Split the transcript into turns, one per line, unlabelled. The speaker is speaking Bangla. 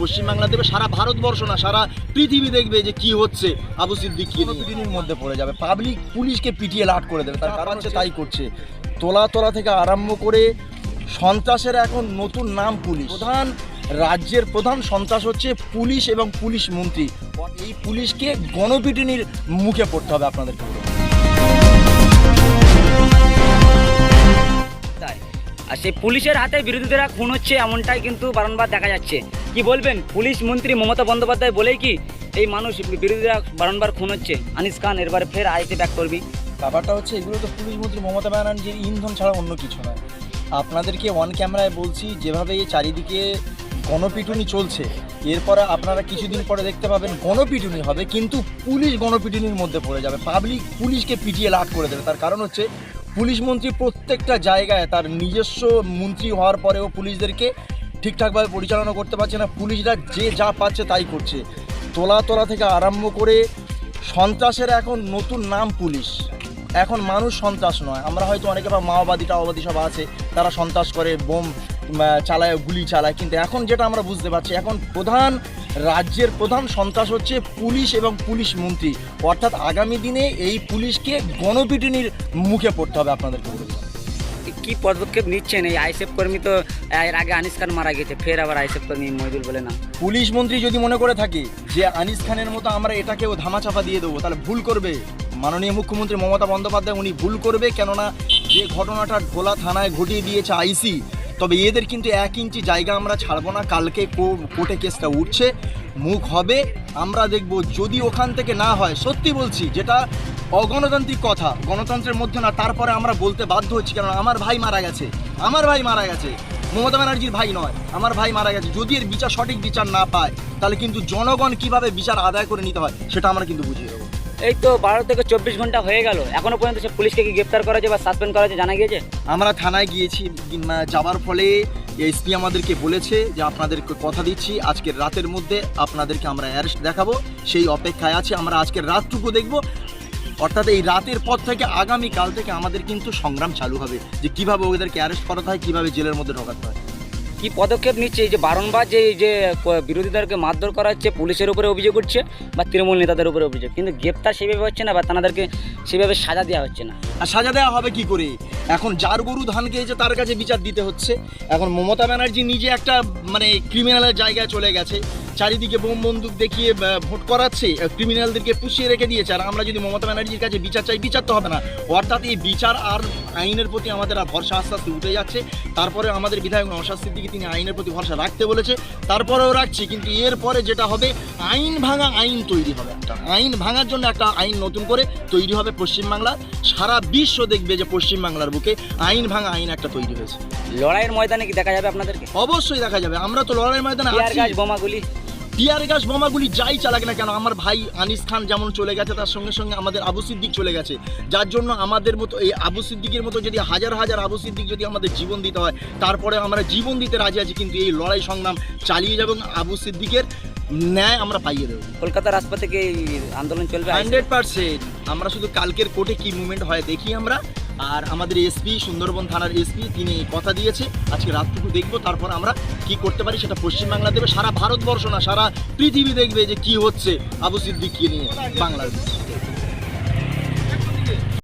পশ্চিমবাংলা দেবে সারা ভারতবর্ষ না সারা পৃথিবী দেখবে যে কি হচ্ছে। আবু সিদ্দিক পিটিনির মধ্যে পড়ে যাবে। পাবলিক পুলিশকে পিটিয়ে লাট করে দেবে। তার কারণ হচ্ছে তাই করছে। তোলা তোলা থেকে আরম্ভ করে সন্ত্রাসের এখন নতুন নাম পুলিশ। প্রধান রাজ্যের প্রধান সন্ত্রাস হচ্ছে পুলিশ এবং পুলিশ মন্ত্রী। এই পুলিশকে গণপিটুনির মুখে পড়তে হবে আপনাদেরকে
সেই পুলিশের হাতে বিরোধীরা খুন হচ্ছে এমনটাই কিন্তু বারংবার দেখা যাচ্ছে। কি বলবেন? পুলিশ মন্ত্রী মমতা বন্দ্যোপাধ্যায় বলেই কি এই মানুষ বিরোধীরা বারংবার খুন হচ্ছে। আনিস খান এরবারে ফের আইতে ব্যাক করবি।
ব্যাপারটা হচ্ছে, এগুলো তো পুলিশ মন্ত্রী মমতা ব্যানার্জির ইন্ধন ছাড়া অন্য কিছু নয়। আপনাদেরকে অন ক্যামেরায় বলছি, যেভাবে চারিদিকে গণপিটুনি চলছে, এরপরে আপনারা কিছুদিন পরে দেখতে পাবেন গণপিটুনি হবে, কিন্তু পুলিশ গণপিটুনির মধ্যে পড়ে যাবে। পাবলিক পুলিশকে পিটিয়ে লাট করে দেবে। তার কারণ হচ্ছে পুলিশ মন্ত্রী প্রত্যেকটা জায়গায় তার নিজস্ব মন্ত্রী হওয়ার পরেও পুলিশদেরকে ঠিকঠাকভাবে পরিচালনা করতে পারছে না। পুলিশরা যে যা পাচ্ছে তাই করছে। তোলা তোলা থেকে আরম্ভ করে সন্ত্রাসের এখন নতুন নাম পুলিশ। এখন মানুষ সন্ত্রাস নয়। আমরা হয়তো অনেকে বা মাওবাদী, টাওবাদী সব আছে, তারা সন্ত্রাস করে, বোম চালায় গুলি চালায় কিন্তু এখন যেটা আমরা বুঝতে পারছি এখন প্রধান রাজ্যের প্রধান সন্ত্রাস হচ্ছে পুলিশ এবং পুলিশ মন্ত্রী। অর্থাৎ আগামী দিনে এই পুলিশকে গণপিটুনির মুখে পড়তে হবে আপনাদেরকে
কি পদক্ষেপ নিচ্ছেন? এই আইসেফ কর্মী তো এর আগে আনিস খান মারা গেছে ফের আবার আইসেফ কর্মী মহিদুল বলে না।
পুলিশ মন্ত্রী যদি মনে করে থাকে যে আনিস খানের মতো আমরা এটাকেও ধামাচাপা দিয়ে দেবো তাহলে ভুল করবে। মাননীয় মুখ্যমন্ত্রী মমতা বন্দ্যোপাধ্যায় উনি ভুল করবে কেননা যে ঘটনাটা ভোলা থানায় ঘটিয়ে দিয়েছে আইসি তবে এদের কিন্তু এক ইঞ্চি জায়গা আমরা ছাড়বো না। কালকে কো- কোর্টে কেসটা উঠছে, মুখ হবে। আমরা দেখব যদি ওখান থেকে না হয়, সত্যি বলছি যেটা অগণতান্ত্রিক কথা, গণতন্ত্রের মধ্যে না, তারপরে আমরা বলতে বাধ্য হচ্ছি কারণ আমার ভাই মারা গেছে। আমার ভাই মারা গেছে। মমতা ব্যানার্জির ভাই নয়, আমার ভাই মারা গেছে। যদি এর বিচার সঠিক বিচার না পায়, তাহলে কিন্তু জনগণ কীভাবে বিচার আদায় করে নিতে হয়, সেটা আমরা কিন্তু বুঝিয়ে দেবো।
এই তো বারো থেকে চব্বিশ ঘণ্টা হয়ে গেল। এখনও পর্যন্ত সে পুলিশকে কি গ্রেপ্তার করা হয়েছে বা সাসপেন্ড করা হয়েছে জানা গিয়েছে?
আমরা থানায় গিয়েছি যাবার ফলে এসপি আমাদেরকে বলেছে যে আপনাদেরকে কথা দিচ্ছি, আজকের রাতের মধ্যে আপনাদেরকে আমরা অ্যারেস্ট দেখাবো। সেই অপেক্ষায় আছে, আমরা আজকের রাতটুকু দেখব। অর্থাৎ এই রাতের পর থেকে আগামী কাল থেকে আমাদের কিন্তু সংগ্রাম চালু হবে যে কীভাবে ওদেরকে অ্যারেস্ট করাতে হয়, কীভাবে জেলের মধ্যে ঢোকাতে হয়।
কি পদক্ষেপ নিচ্ছে? এই যে বারংবার যে, এই যে বিরোধী বিরোধীদেরকে মারধর করা হচ্ছে, পুলিশের উপরে অভিযোগ উঠছে বা তৃণমূল নেতাদের উপরে অভিযোগ। কিন্তু গ্রেপ্তার সেভাবে হচ্ছে না বা তাদেরকে সেভাবে সাজা দেওয়া হচ্ছে না।
আর সাজা দেওয়া হবে কি করে? এখন যার গরু ধান খেয়েছে তার কাছে বিচার দিতে হচ্ছে। এখন মমতা ব্যানার্জি নিজে একটা মানে ক্রিমিনালের জায়গায় চলে গেছে। চারিদিকে বোম বন্দুক দেখিয়ে ভোট করাচ্ছে ক্রিমিনালদেরকে পুষিয়ে রেখে দিয়েছে। আর আমরা যদি মমতা ব্যানার্জির কাছে বিচার চাই বিচার তো হবে না। অর্থাৎ এই বিচার আর আইনের প্রতি আমাদের আর ভরসা আস্তে আস্তে উঠে যাচ্ছে। তারপরে আমাদের বিধায়ক নশাস্তির দিকে তিনি আইনের প্রতি ভরসা রাখতে বলেছে। তারপরেও রাখছি কিন্তু এরপরে যেটা হবে আইন ভাঙা আইন তৈরি হবে একটা। আইন ভাঙার জন্য একটা আইন নতুন করে তৈরি হবে পশ্চিমবাংলার। সারা বিশ্ব দেখবে যে পশ্চিমবাংলার বুকে আইন ভাঙা আইন একটা তৈরি হয়েছে।
লড়াইয়ের ময়দানে কি দেখা যাবে আপনাদেরকে?
অবশ্যই দেখা যাবে। আমরা তো লড়াইয়ের ময়দানে
বোমাগুলি
টিয়ার গাছ বোমাগুলি যাই চালাক না কেন আমার ভাই আনিস খান যেমন চলে গেছে তার সঙ্গে সঙ্গে আমাদের আবু সিদ্দিক চলে গেছে। যার জন্য আমাদের মতো এই আবু সিদ্দিকের মতো যদি হাজার হাজার আবু সিদ্দিক যদি আমাদের জীবন দিতে হয় তারপরে আমরা জীবন দিতে রাজি আছি কিন্তু এই লড়াই সংগ্রাম চালিয়ে যাব এবং আবু সিদ্দিকের ন্যায় আমরা পাইয়ে দেবো।
কলকাতার রাজপথে থেকে এই আন্দোলন চলবে?
Hundred percent. আমরা শুধু কালকের কোর্টে কি মুভমেন্ট হয় দেখি আমরা। আর আমাদের এসপি সুন্দরবন থানার এসপি, তিনি কথা দিয়েছে। আজকে রাতটুকু দেখব, তারপর আমরা কি করতে পারি সেটা পশ্চিমবাংলা দেবে। সারা ভারতবর্ষ না, সারা পৃথিবী দেখবে যে কি হচ্ছে আবু সিদ্দিককে নিয়ে বাংলার